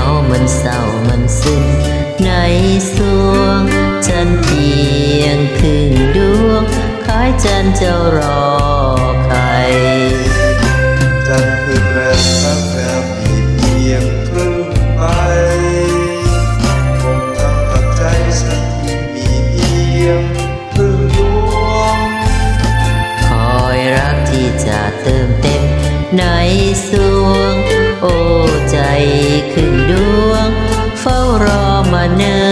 ามันเศร้ามันซึ้งในสวงฉันเพียงครึ่งดวงคล้ายจันเจ้ารอใครจันคือแรง เนิ่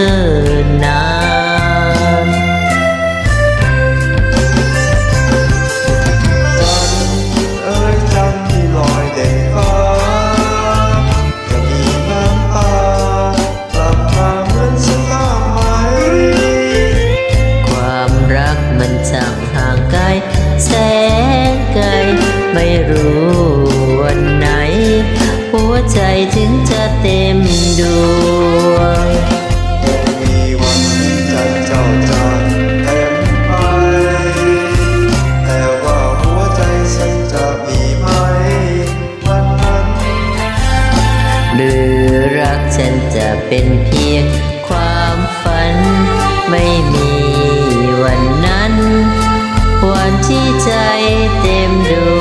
นนานจันเอ้ยจันที่ลอยเด่นฟ้าจะมีน้ำตากลับมาเหมือนฉันบ้างไหม ความรักมันช่างห่างไกลแสนไกลไม่รู้วันไหน หัวใจถึงจะเต็มดวง ฉันจะเป็นเพียงความฝัน ไม่มีวันนั้น วันที่ใจเต็มดวง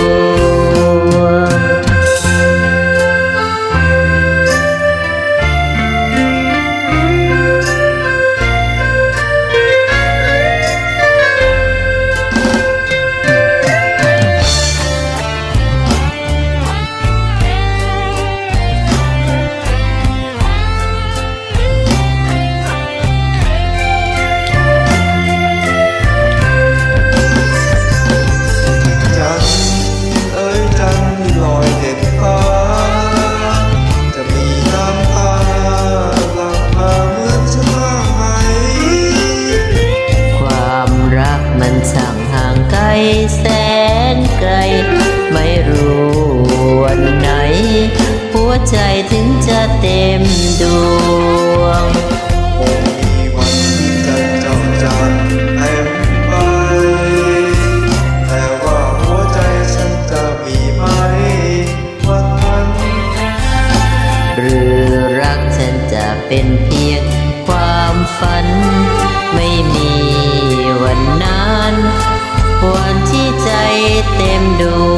แสนไกล ไม่รู้วันไหน หัวใจถึงจะเต็มดวงคงมีวันที่จันทร์เจ้าจะเต็มไปแต่ว่าหัวใจฉันจะมีไหมวันนั้นหรือรักฉันจะเป็นเพียงความฝัน tìm đủ